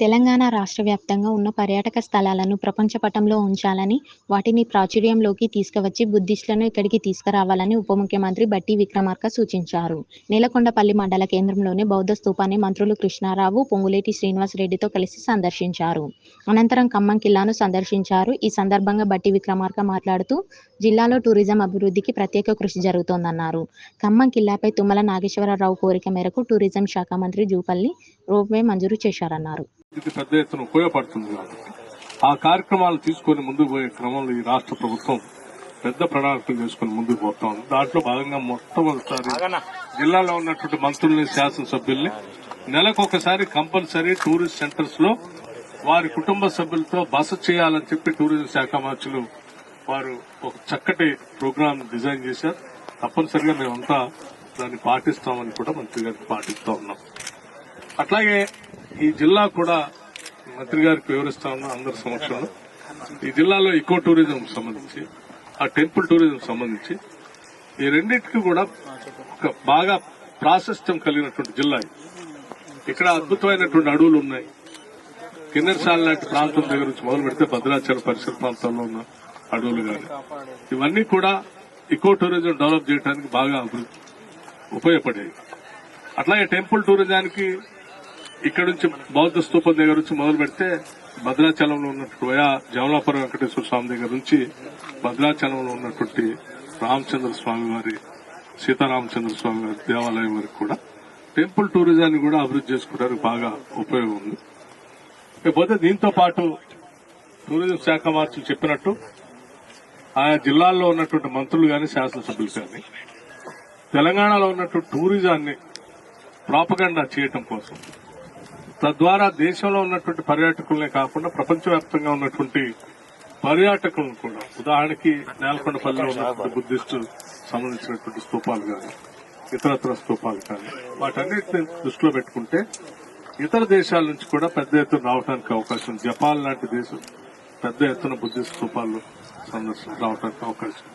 తెలంగాణ రాష్ట్ర వ్యాప్తంగా ఉన్న పర్యాటక స్థలాలను ప్రపంచ పటంలో ఉంచాలని, వాటిని ప్రాచుర్యంలోకి తీసుకువచ్చి బుద్ధిస్టులను ఇక్కడికి తీసుకురావాలని ఉప ముఖ్యమంత్రి బట్టి విక్రమార్క సూచించారు. నేలకొండపల్లి మండల కేంద్రంలోని బౌద్ధ స్థూపాన్ని మంత్రులు కృష్ణారావు, పొంగులేటి శ్రీనివాస్ రెడ్డితో కలిసి సందర్శించారు. అనంతరం ఖమ్మం కిల్లాను సందర్శించారు. ఈ సందర్భంగా బట్టి విక్రమార్క మాట్లాడుతూ, జిల్లాలో టూరిజం అభివృద్ధికి ప్రత్యేక కృషి జరుగుతోందన్నారు. ఖమ్మం కిల్లాపై తుమ్మల నాగేశ్వరరావు కోరిక మేరకు టూరిజం శాఖ మంత్రి జూపల్లి రోప్వే మంజూరు చేశారన్నారు. ఇది పెద్ద ఎత్తున ఉపయోగపడుతుంది కాబట్టి. ఆ కార్యక్రమాలు తీసుకొని ముందుకు పోయే క్రమంలో ఈ రాష్ట్ర ప్రభుత్వం పెద్ద ప్రణాళికలు చేసుకుని ముందుకు పోతా ఉంది. దాంట్లో భాగంగా మొట్టమొదటిసారి జిల్లాలో ఉన్నటువంటి మంత్రుల్ని శాసనసభ్యుల్ని నెలకొకసారి కంపల్సరీ టూరిస్ట్ సెంటర్స్లో వారి కుటుంబ సభ్యులతో బస చేయాలని చెప్పి టూరిజం శాఖ మంత్రులు వారు ఒక చక్కటి ప్రోగ్రామ్ డిజైన్ చేశారు. తప్పనిసరిగా మేమంతా దాన్ని పాటిస్తామని కూడా మంత్రి గారికి పాటిస్తా ఉన్నాం. అట్లాగే ఈ జిల్లా కూడా మంత్రి గారికి వివరిస్తా ఉన్నాం అందరి సమక్షంలో. ఈ జిల్లాలో ఇకో టూరిజం సంబంధించి ఆ టెంపుల్ టూరిజం సంబంధించి ఈ రెండింటికి కూడా ఒక బాగా ప్రాశస్త్యం కలిగినటువంటి జిల్లా ఇక్కడ అద్భుతమైనటువంటి అడవులు ఉన్నాయి. కిన్నెరసాల లాంటి ప్రాంతం దగ్గర నుంచి మొదలు పెడితే భద్రాచల పరిసర ప్రాంతాల్లో ఉన్న అడవులు కానీ ఇవన్నీ కూడా ఇకో టూరిజం డెవలప్ చేయడానికి బాగా ఉపయోగపడేవి. అట్లాగే టెంపుల్ టూరిజానికి ఇక్కడ నుంచి బౌద్ధ స్తూపం దగ్గర నుంచి మొదలు పెడితే భద్రాచలంలో ఉన్నటువంటి వయా జమలాపురం వెంకటేశ్వర స్వామి దగ్గర నుంచి భద్రాచలంలో ఉన్నటువంటి రామచంద్ర స్వామి వారి సీతారామచంద్ర స్వామి వారి దేవాలయం వరకు కూడా టెంపుల్ టూరిజాన్ని కూడా అభివృద్ధి చేసుకోవడానికి బాగా ఉపయోగం ఉంది. ఇకపోతే దీంతో పాటు టూరిజం శాఖ మార్చులు చెప్పినట్టు ఆయా జిల్లాల్లో ఉన్నటువంటి మంత్రులు కానీ శాసనసభ్యులు కానీ తెలంగాణలో ఉన్నటువంటి టూరిజాన్ని ప్రాపగండా చేయటం కోసం తద్వారా దేశంలో ఉన్నటువంటి పర్యాటకులనే కాకుండా ప్రపంచవ్యాప్తంగా ఉన్నటువంటి పర్యాటకులను కూడా ఉదాహరణకి నేలకొండపల్లిలో ఉన్నటువంటి బుద్ధిస్టు సంబంధించినటువంటి స్తూపాలు కానీ ఇతరత్ర స్తూపాలు కానీ వాటన్నిటిని దృష్టిలో పెట్టుకుంటే ఇతర దేశాల నుంచి కూడా పెద్ద ఎత్తున రావడానికి అవకాశం జపాన్ లాంటి దేశం పెద్ద ఎత్తున బుద్ధిస్ట్ స్తూపాలు సందర్శన రావడానికి అవకాశం.